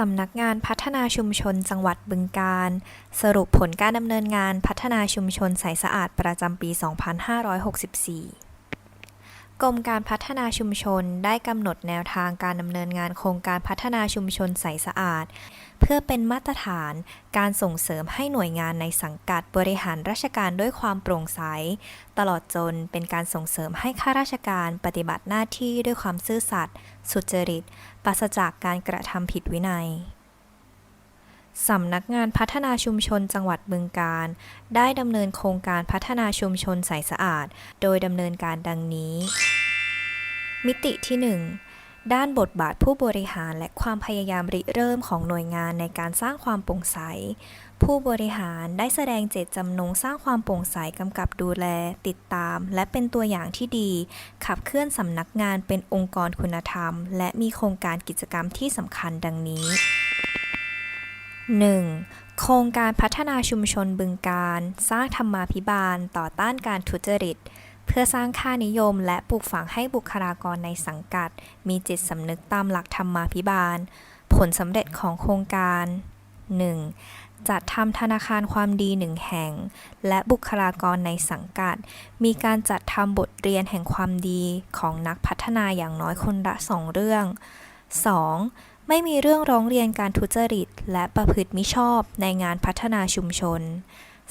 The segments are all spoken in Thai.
สำนักงานพัฒนาชุมชนจังหวัดบึงกาฬสรุปผลการดำเนินงานพัฒนาชุมชนใสสะอาดประจำปี 2564 กรมการพัฒนาชุมชนได้กำหนดแนวทางการดำเนินงานโครงการพัฒนาชุมชนใสสะอาด เพื่อเป็นมาตรฐานการส่งเสริมให้หน่วยงานในสังกัดบริหารราชการด้วยความโปร่งใส ตลอดจนเป็นการส่งเสริมให้ข้าราชการปฏิบัติหน้าที่ด้วยความซื่อสัตย์สุจริต ปราศจากการกระทำผิดวินัยสำนักงานพัฒนาชุมชนจังหวัดบึงการ ได้ดำเนินโครงการพัฒนาชุมชนใสสะอาด โดยดำเนินการดังนี้ มิติที่ 1 ด้านบทบาทผู้บริหารและความพยายามริเริ่มของหน่วยงานในการสร้างความโปร่งใส ผู้บริหารได้แสดงเจตจำนงสร้างความโปร่งใสกำกับดูแล ติดตาม และเป็นตัวอย่างที่ดี ขับเคลื่อนสำนักงานเป็นองค์กรคุณธรรม และมีโครงการกิจกรรมที่สำคัญดังนี้ 1. โครงการพัฒนาชุมชนบึงการ สร้างธรรมาภิบาลต่อต้านการทุจริต เพื่อสร้างค่านิยมและปลูกฝังให้บุคลากรในสังกัด มีจิตสำนึกตามหลักธรรมาภิบาล ผลสำเร็จของโครงการ 1. จัดทำธนาคารความดีหนึ่งแห่ง และบุคลากรในสังกัด มีการจัดทำบทเรียนแห่งความดีของนักพัฒนาอย่างน้อยคนละสองเรื่อง 2. ไม่มีเรื่องร้องเรียนการทุจริต และประพฤติมิชอบในงานพัฒนาชุมชน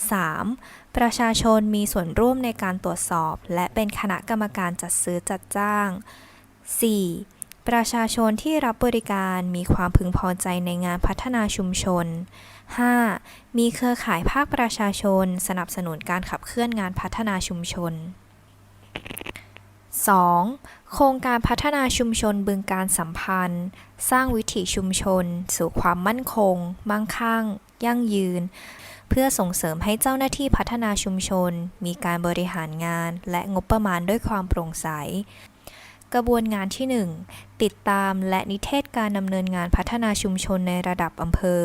3. ประชาชนมีส่วนร่วมในการตรวจสอบ และเป็นคณะกรรมการจัดซื้อจัดจ้าง 4. ประชาชนที่รับบริการมีความพึงพอใจในงานพัฒนาชุมชน 5. มีเครือข่ายภาคประชาชน สนับสนุนการขับเคลื่อนงานพัฒนาชุมชน 2. โครงการพัฒนาชุมชนบึงการสัมพันธ์ สร้างวิถีชุมชน สู่ความมั่นคง มั่งคั่ง ยั่งยืน เพื่อส่งเสริมให้เจ้าหน้าที่พัฒนาชุมชน มีการบริหารงานและงบประมาณด้วยความโปร่งใส กระบวนงานที่ 1 ติดตามและนิเทศการดำเนินงานพัฒนาชุมชนในระดับอำเภอ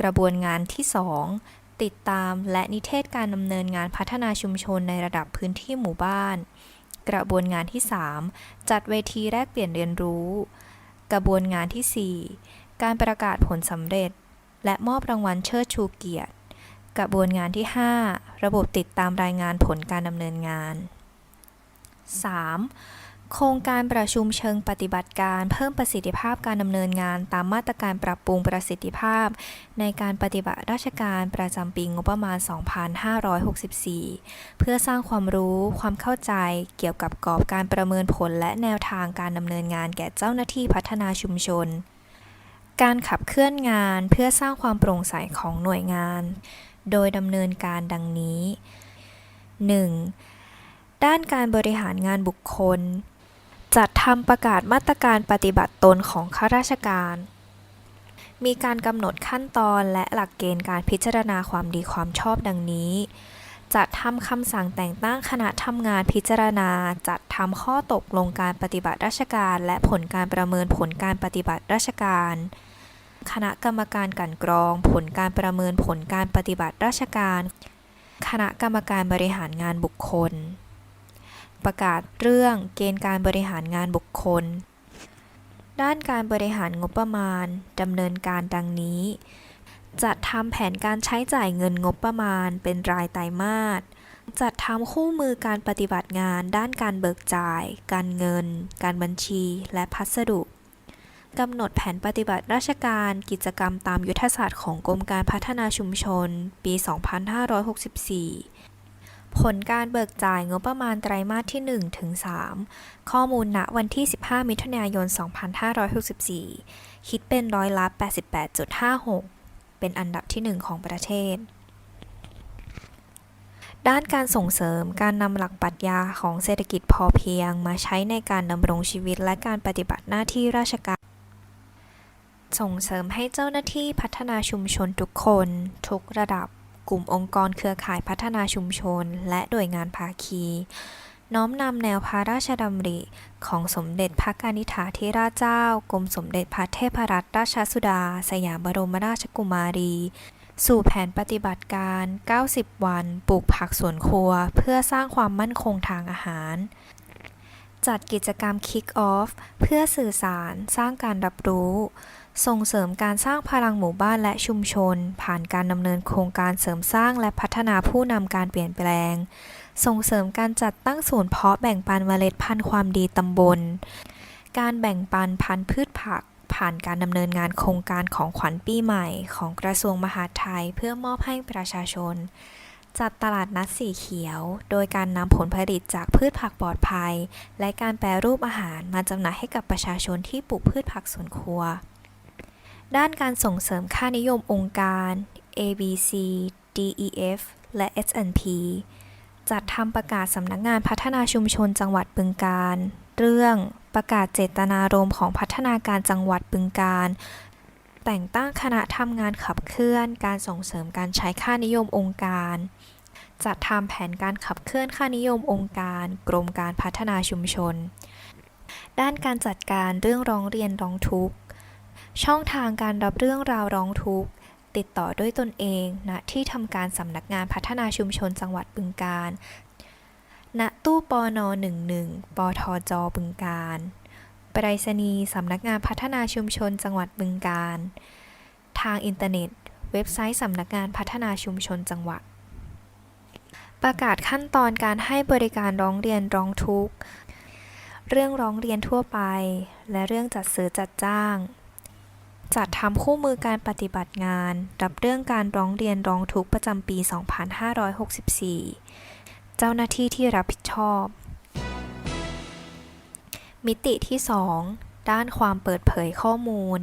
กระบวนงานที่ 2 ติดตามและนิเทศการดำเนินงานพัฒนาชุมชนในระดับพื้นที่หมู่บ้าน กระบวนงานที่ 3 จัดเวทีแลกเปลี่ยนเรียนรู้ กระบวนงานที่ 4 การประกาศผลสำเร็จ และมอบรางวัลเชิดชูเกียรติ กระบวนงานที่ 5 ระบบติดตามรายงานผลการดำเนินงาน 3. โครงการประชุมเชิงปฏิบัติการเพิ่มประสิทธิภาพการดำเนินงาน ตามมาตรการปรับปรุงประสิทธิภาพ ในการปฏิบัติราชการประจำปีงบประมาณ 2564 เพื่อสร้างความรู้ความเข้าใจเกี่ยวกับกรอบการประเมินผลและแนวทางการดำเนินงานแก่เจ้าหน้าที่พัฒนาชุมชน การขับเคลื่อนงานเพื่อสร้างความโปร่งใสของหน่วยงาน โดยดำเนินการดังนี้ 1. ด้านการบริหารงานบุคคล จัดทำประกาศมาตรการปฏิบัติตนของข้าราชการ มีการกำหนดขั้นตอนและหลักเกณฑ์การพิจารณาความดีความชอบดังนี้จัดทำคำสั่งแต่งตั้งคณะทำงานพิจารณา จัดทำข้อตกลงการปฏิบัติราชการ และผลการประเมินผลการปฏิบัติราชการ คณะกรรมการกันกรอง ผลการประเมินผลการปฏิบัติราชการ คณะกรรมการบริหารงานบุคคล ประกาศเรื่องเกณฑ์การบริหารงานบุคคล ด้านการบริหารงบประมาณดำเนินการดังนี้ จัดทำแผนการใช้จ่ายเงินงบประมาณเป็นรายไตรมาสจัดทำคู่มือการปฏิบัติงานด้านการเบิกจ่าย การเงิน การบัญชี และพัสดุ กำหนดแผนปฏิบัติราชการกิจกรรมตามยุทธศาสตร์ของกรมการพัฒนาชุมชน ปี 2564 ผลการเบิกจ่ายงบประมาณไตรมาสที่1ถึง3ข้อมูลณวันที่ 15 มิถุนายน 2564 คิดเป็นร้อยละ 88.56 เป็นอันดับที่ 1 ของประเทศด้านการส่งเสริมการนำหลักปรัชญาของเศรษฐกิจพอเพียง มาใช้ในการดำรงชีวิตและการปฏิบัติหน้าที่ราชการ ส่งเสริมให้เจ้าหน้าที่พัฒนาชุมชนทุกคน ทุกระดับ กลุ่มองค์กรเครือข่ายพัฒนาชุมชน และหน่วยงานภาคี น้อมนำแนวพระราชดำริของสมเด็จพระกนิษฐาธิราชเจ้า กรมสมเด็จพระเทพรัตนราชสุดา สยามบรมราชกุมารี สู่แผนปฏิบัติการ 90 วัน ปลูกผักสวนครัว เพื่อสร้างความมั่นคงทางอาหาร จัดกิจกรรม Kick Off เพื่อสื่อสารสร้างการรับรู้ ส่งเสริมการสร้างพลังหมู่บ้านและชุมชน ผ่านการดำเนินโครงการเสริมสร้างและพัฒนาผู้นำการเปลี่ยนแปลง ส่งเสริมการจัดตั้งศูนย์เพาะแบ่งปันเมล็ดพันธุ์ความดีตำบล การแบ่งปันพันธุ์พืชผัก ผ่านการดำเนินงานโครงการของขวัญปีใหม่ ของกระทรวงมหาดไทยเพื่อมอบให้ประชาชน จัดตลาดนัดสีเขียว โดยการนำผลผลิตจากพืชผักปลอดภัย และการแปรรูปอาหารมาจำหน่ายให้กับประชาชนที่ปลูกพืชผักสวนครัว ด้านการส่งเสริมค่านิยมองค์การ ABC DEF และ S&P จัดทำประกาศสำนักงานพัฒนาชุมชนจังหวัดบึงกาฬเรื่องประกาศเจตนารมณ์ของพัฒนาการจังหวัดบึงกาฬ แต่งตั้งคณะทำงานขับเคลื่อนการส่งเสริมการใช้ค่านิยมองค์การ จัดทำแผนการขับเคลื่อนค่านิยมองค์การ กรมการพัฒนาชุมชน ด้านการจัดการเรื่องร้องเรียนร้องทุกข์ ช่องทางการรับเรื่องราวร้องทุกข์ ติดต่อด้วยตนเองณที่ทำการสำนักงานพัฒนาชุมชนจังหวัดบึงกาฬณตู้ปน11ปทจบึงกาฬ ไปรษณีย์สำนักงานพัฒนาชุมชนจังหวัดบึงกาฬทางอินเทอร์เน็ต เว็บไซต์สำนักงานพัฒนาชุมชนจังหวัด ประกาศขั้นตอนการให้บริการร้องเรียนร้องทุกข์ เรื่องร้องเรียนทั่วไป และเรื่องจัดซื้อจัดจ้าง จัดทำคู่มือการปฏิบัติงาน รับเรื่องการร้องเรียนร้องทุกข์ประจำปี 2564 เจ้าหน้าที่ที่รับผิดชอบ มิติที่ 2 ด้านความเปิดเผยข้อมูล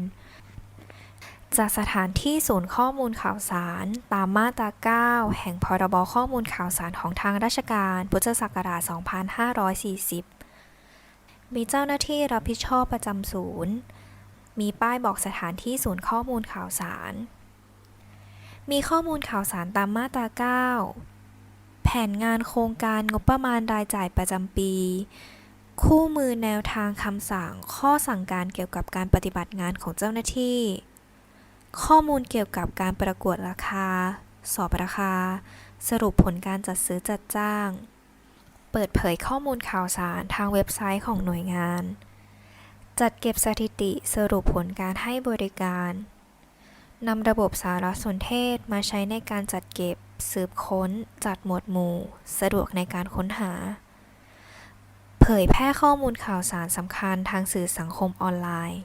จากสถานที่ศูนย์ข้อมูลข่าวสาร ตามมาตรา 9 แห่งพรบข้อมูลข่าวสารของทางราชการ พุทธศักราช 2540 มีเจ้าหน้าที่รับผิดชอบประจำศูนย์ มีป้ายบอกสถานที่ศูนย์ข้อมูลข่าวสาร มีข้อมูลข่าวสารตามมาตรา 9 แผนงานโครงการงบประมาณรายจ่ายประจำปี คู่มือแนวทางคำสั่ง ข้อสั่งการเกี่ยวกับการปฏิบัติงานของเจ้าหน้าที่ ข้อมูลเกี่ยวกับการประกวดราคา สอบราคา สรุปผลการจัดซื้อจัดจ้าง เปิดเผยข้อมูลข่าวสารทางเว็บไซต์ของหน่วยงาน จัดเก็บสถิติสรุปผลการให้บริการนำระบบสารสนเทศมาใช้ในการจัดเก็บ สืบค้น จัดหมวดหมู่ สะดวกในการค้นหา เผยแพร่ข้อมูลข่าวสารสำคัญทางสื่อสังคมออนไลน์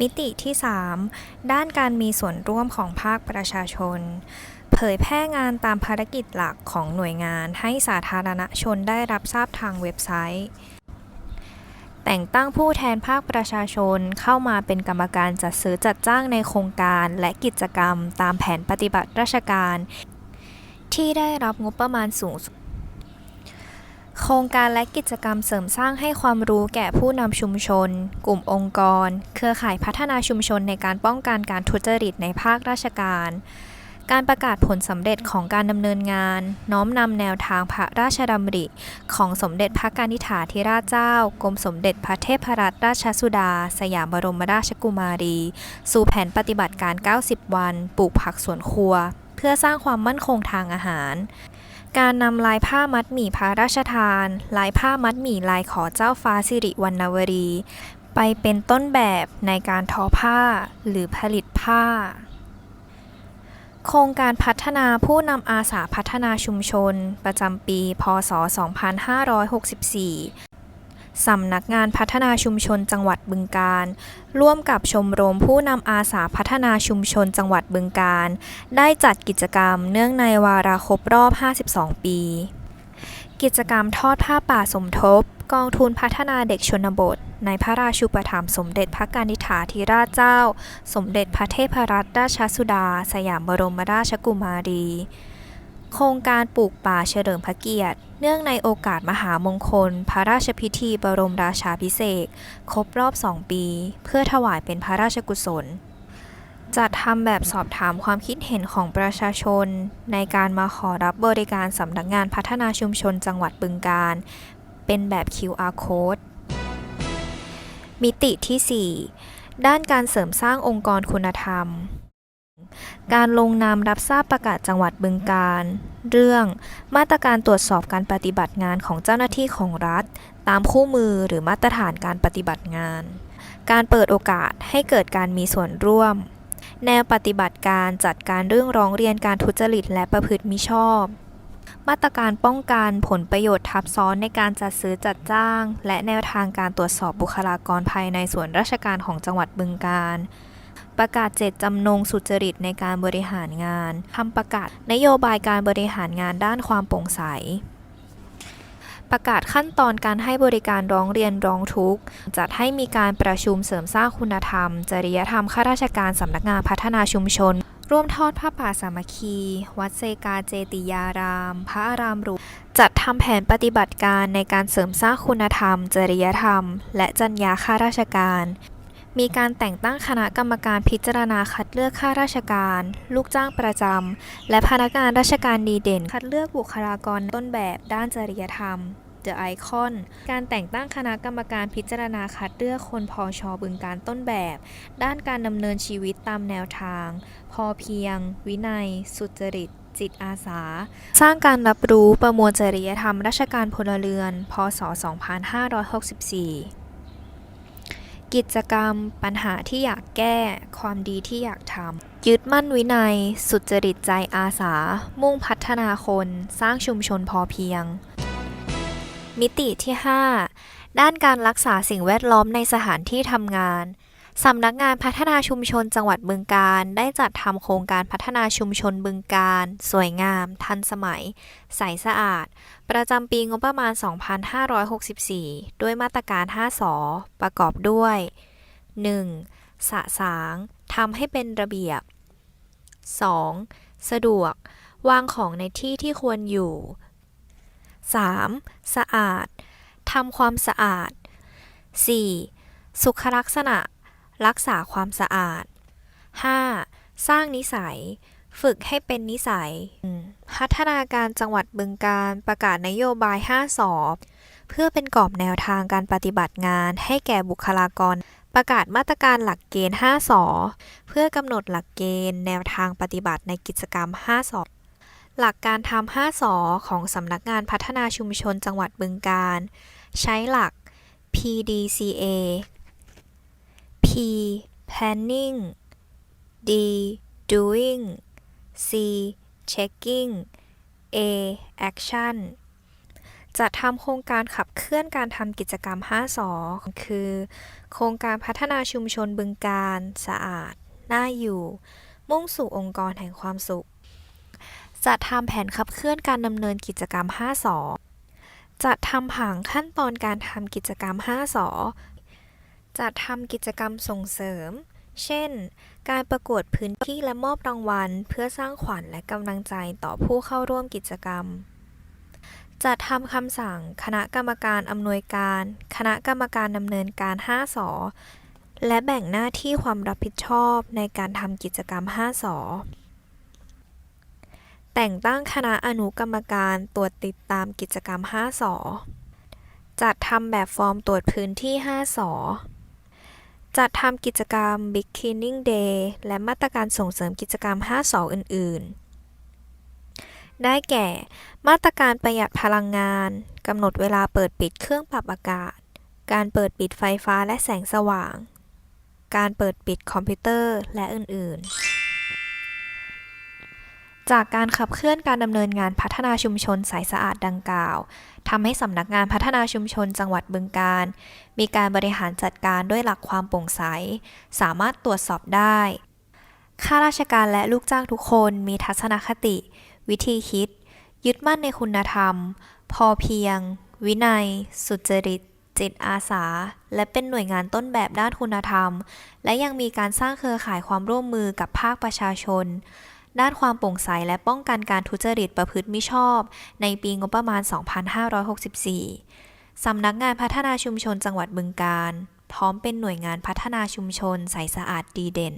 มิติที่ 3 ด้านการมีส่วนร่วมของภาคประชาชน เผยแพร่งานตามภารกิจหลักของหน่วยงานให้สาธารณชนได้รับทราบทางเว็บไซต์ แต่งตั้งผู้แทนภาคประชาชนเข้ามาเป็นกรรมการจัดซื้อจัดจ้างในโครงการและกิจกรรมตามแผนปฏิบัติราชการ ที่ได้รับงบประมาณสูงสุด โครงการและกิจกรรมเสริมสร้างให้ความรู้แก่ผู้นำชุมชน กลุ่มองค์กร เครือข่ายพัฒนาชุมชนในการป้องกันการทุจริตในภาคราชการ การประกาศผลสำเร็จของการดำเนินงาน น้อมนำแนวทางพระราชดำริ ของสมเด็จพระกนิษฐาธิราชเจ้ากรมสมเด็จพระเทพรัตนราชสุดา สยามบรมราชกุมารี สู่แผนปฏิบัติการ 90 วัน ปลูกผักสวนครัว เพื่อสร้างความมั่นคงทางอาหาร การนำลายผ้ามัดหมี่พระราชทาน ลายผ้ามัดหมี่ลายขอเจ้าฟ้าสิริวรรณวรี ไปเป็นต้นแบบในการทอผ้าหรือผลิตผ้า โครงการพัฒนาผู้นำอาสาพัฒนาชุมชน ประจำปี พศ 2564 สำนักงานพัฒนาชุมชนจังหวัดบึงกาฬร่วมกับชมรมผู้นำอาสาพัฒนาชุมชนจังหวัดบึงกาฬได้จัดกิจกรรมเนื่องในวาระครบรอบ 52 ปี กิจกรรมทอดผ้าป่าสมทบ กองทุนพัฒนาเด็กชนบท ในพระราชูปถัมภ์สมเด็จพระกนิษฐาธิราชเจ้า สมเด็จพระเทพรัตนราชสุดา สยามบรมราชกุมารี โครงการปลูกป่าเฉลิมพระเกียรติ เนื่องในโอกาสมหามงคล พระราชพิธีบรมราชาภิเศษครบรอบ2ปี เพื่อถวายเป็นพระราชกุศล จัดทำแบบสอบถามความคิดเห็นของประชาชน ในการมาขอรับบริการสำนักงานพัฒนาชุมชนจังหวัดบึงกาฬเป็นแบบ QR code มิติที่ 4 ด้านการเสริมสร้างองค์กรคุณธรรม การลงนามรับทราบประกาศจังหวัดบึงกาฬเรื่องมาตรการตรวจสอบการปฏิบัติงานของเจ้าหน้าที่ของรัฐ ตามคู่มือหรือมาตรฐานการปฏิบัติงาน การเปิดโอกาสให้เกิดการมีส่วนร่วม แนวปฏิบัติการจัดการเรื่องร้องเรียนการทุจริตและประพฤติมิชอบ มาตรการป้องกันผลประโยชน์ทับซ้อนในการจัดซื้อจัดจ้าง และแนวทางการตรวจสอบบุคลากรภายในส่วนราชการของจังหวัดบึงกาฬ ประกาศเจตจำนงสุจริตในการบริหารงานทำประกาศนโยบายการบริหารงานด้านความโปร่งใส ประกาศขั้นตอนการให้บริการร้องเรียนร้องทุกข์ จัดให้มีการประชุมเสริมสร้างคุณธรรม จริยธรรมข้าราชการสำนักงานพัฒนาชุมชน ร่วมทอดผ้าป่าสามัคคี วัดเซกาเจติยาราม พระอารามหลวงจัดทำแผนปฏิบัติการในการเสริมสร้างคุณธรรม จริยธรรม และจรรยาข้าราชการ มีการแต่งตั้งคณะกรรมการพิจารณาคัดเลือกข้าราชการ ลูกจ้างประจำ และพนักงานราชการดีเด่น คัดเลือกบุคลากรต้นแบบด้านจริยธรรม The Icon การแต่งตั้งคณะกรรมการพิจารณาคัดเลือกคนพอชอบึงการต้นแบบ ด้านการดำเนินชีวิตตามแนวทาง พอเพียง วินัย สุจริตจิตอาสา สร้างการรับรู้ประมวลจริยธรรมราชการพลเรือน พศ 2564 กิจกรรม ปัญหาที่อยากแก้ ความดีที่อยากทำยึดมั่นวินัย สุจริตใจอาสา มุ่งพัฒนาคน สร้างชุมชนพอเพียง มิติที่ 5 ด้านการรักษาสิ่งแวดล้อมในสถานที่ทำงาน สำนักงานพัฒนาชุมชนจังหวัดบึงกาฬได้จัดทำโครงการพัฒนาชุมชนบึงกาฬสวยงาม ทันสมัย ใสสะอาด ประจำปีงบประมาณ 2564 ด้วยมาตรการ 5สอประกอบด้วย 1. สะสางทำให้เป็นระเบียบ 2. สะดวก วางของในที่ที่ควรอยู่ 3. สะอาดทำความสะอาด 4. สุขลักษณะ รักษาความสะอาด 5. สร้างนิสัย ฝึกให้เป็นนิสัย พัฒนาการจังหวัดบึงการประกาศนโยบาย 5 สอบ เพื่อเป็นกรอบแนวทางการปฏิบัติงานให้แก่บุคลากร ประกาศมาตรการหลักเกณฑ์ 5 สอ เพื่อกำหนดหลักเกณฑ์ แนวทางปฏิบัติในกิจกรรม 5 สอบหลักการทำ5สอของสำนักงานพัฒนาชุมชนจังหวัดบึงกาฬใช้หลัก PDCA P planning D doing C checking A action จะทำโครงการขับเคลื่อนการทำกิจกรรม 5สอคือ โครงการพัฒนาชุมชนบึงการสะอาด น่าอยู่ มุ่งสู่องค์กรแห่งความสุขจะทำแผนขับเคลื่อนการดำเนินกิจกรรม 5สอจะทำผังขั้นตอนการทำกิจกรรม 5สอ จะทำกิจกรรมส่งเสริม เช่น การประกวดพื้นที่และมอบรางวัล เพื่อสร้างขวัญและกำลังใจต่อผู้เข้าร่วมกิจกรรมจะทำคำสั่ง คณะกรรมการอำนวยการ คณะกรรมการดำเนินการ 5สอและแบ่งหน้าที่ความรับผิดชอบในการทำกิจกรรม 5สอแต่งตั้งคณะอนุกรรมการตรวจติดตามกิจกรรม 5สอจัดทำแบบฟอร์มตรวจพื้นที่ 5สอ จัดทำกิจกรรม Big Cleaning Day และมาตรการส่งเสริมกิจกรรม 5สออื่น ๆ ได้แก่ มาตรการประหยัดพลังงานกำหนดเวลาเปิดปิดเครื่องปรับอากาศ การเปิดปิดไฟฟ้าและแสงสว่าง การเปิดปิดคอมพิวเตอร์และอื่น ๆ จากการขับเคลื่อนการดำเนินงานพัฒนาชุมชนใสสะอาดดังกล่าวทำให้สำนักงานพัฒนาชุมชนจังหวัดบึงกาฬมีการบริหารจัดการด้วยหลักความโปร่งใส สามารถตรวจสอบได้ ข้าราชการและลูกจ้างทุกคนมีทัศนคติ วิธีคิด ยึดมั่นในคุณธรรม พอเพียง วินัย สุจริต จิตอาสา และเป็นหน่วยงานต้นแบบด้านคุณธรรม และยังมีการสร้างเครือข่ายความร่วมมือกับภาคประชาชน ด้านความโปร่งใสและป้องกันการทุจริตประพฤติมิชอบ ในปีงบประมาณ 2564 สำนักงานพัฒนาชุมชนจังหวัดบึงการ พร้อมเป็นหน่วยงานพัฒนาชุมชนใสสะอาดดีเด่น